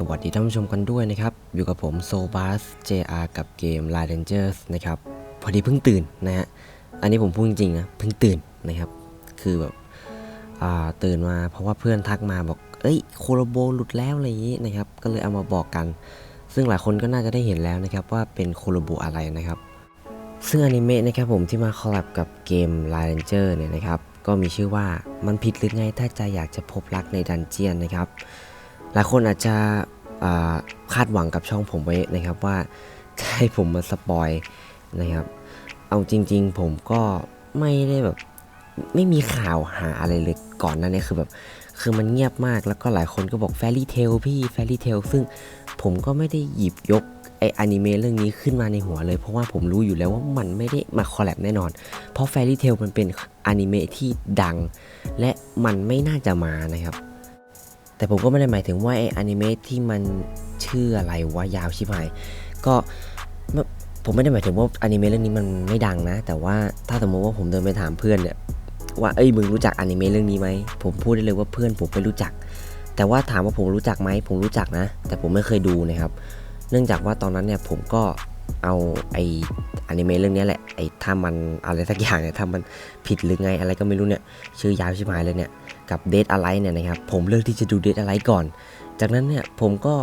สวัสดีท่านผู้ชมกันด้วยนะครับ อยู่กับผมโซบ a ส JR กับเกม l i d e n g e r s นะครับ พอดีเพิ่งตื่นนะฮะ อันนี้ผมพูดจริงๆนะ เพิ่งตื่นนะครับ คือแบบตื่นมาเพราะว่าเพื่อนทักมาบอก เอ้ยโคโลโบหลุดแล้วอะไรอย่างนี้นะครับ ก็เลยเอามาบอกกัน ซึ่งหลายคนก็น่าจะได้เห็นแล้วนะครับว่าเป็นโคโลโบอะไรนะครับ ซึ่งอนิเมะนะครับผมที่มาคอลแลบกับเกม l i d e n g e r เนี่ยนะครับ ก็มีชื่อว่ามันผิดหรือไงถ้าใจอยากจะพบรักในดันเจียนนะครับ หลายคนอาจจะคาดหวังกับช่องผมไว้นะครับว่าให้ผมมาสปอยนะครับ เอาจริง ๆ ผมก็ไม่ได้แบบไม่มีข่าวหาอะไรเลยก่อนนั้นเนี่ยคือแบบคือมันเงียบมากแล้วก็หลายคนก็บอกแฟรี่เทลพี่แฟรี่เทลซึ่งผมก็ไม่ได้หยิบยกไออนิเมะเรื่องนี้ขึ้นมาในหัวเลย เพราะว่าผมรู้อยู่แล้วว่ามันไม่ได้มาคอลแลบแน่นอน เพราะแฟรี่เทลมันเป็นอนิเมะที่ดัง และมันไม่น่าจะมานะครับ แต่ผมก็ไม่ได้หมายถึงว่าไออนิเมะที่มันชื่ออะไรว่ายาวชิบหาย ก็ผมไม่ได้หมายถึงว่าอนิเมะเรื่องนี้มันไม่ดังนะ แต่ว่าถ้าสมมติว่าผมเดินไปถามเพื่อนเนี่ยว่าเอ้ยมึงรู้จักอนิเมะเรื่องนี้ไหมผมพูดได้เลยว่าเพื่อนผมไม่รู้จัก แต่ว่าถามว่าผมรู้จักไหมผมรู้จักนะ แต่ผมไม่เคยดูนะครับ เนื่องจากว่าตอนนั้นเนี่ยผมก็เอาไออนิเมะเรื่องนี้แหละไอถ้ามันอะไรสักอย่างเนี่ยถ้ามันผิดหรือไงอะไรก็ไม่รู้เนี่ยชื่อยาวชิบหายเลยเนี่ย กับเดทอะไรเนี่ยนะครับผมเลือกที่จะดูเดทอะไรก่อน จากนั้นเนี่ยผมก็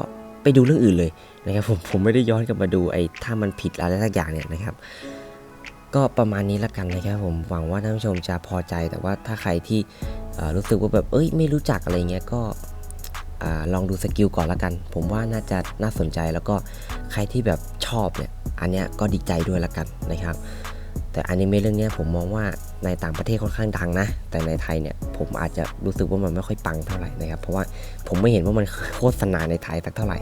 ไปดูเรื่องอื่นเลยนะครับผมผมไม่ได้ย้อนกลับมาดูไอ้ถ้ามันผิดอะไรสักอย่างเนี่ยนะครับ ก็ประมาณนี้ละกันนะครับผมหวังว่าท่านผู้ชมจะพอใจแต่ว่าถ้าใครที่รู้สึกว่าแบบเอ้ยไม่รู้จักอะไรเงี้ยก็อลองดูสกิลก่อนละกัน ผมว่าน่าจะน่าสนใจแล้วก็ใครที่แบบชอบเนี่ยอันเนี้ยก็ดีใจด้วยละกันนะครับ แต่อนิเมะเรื่องเนี้ยผมมองว่าในต่างประเทศค่อนข้างดังนะ แต่ในไทยเนี่ยผมอาจจะรู้สึกว่ามันไม่ค่อยปังเท่าไหร่นะครับ เพราะว่าผมไม่เห็นว่ามันโฆษณาในไทยสักเท่าไหร่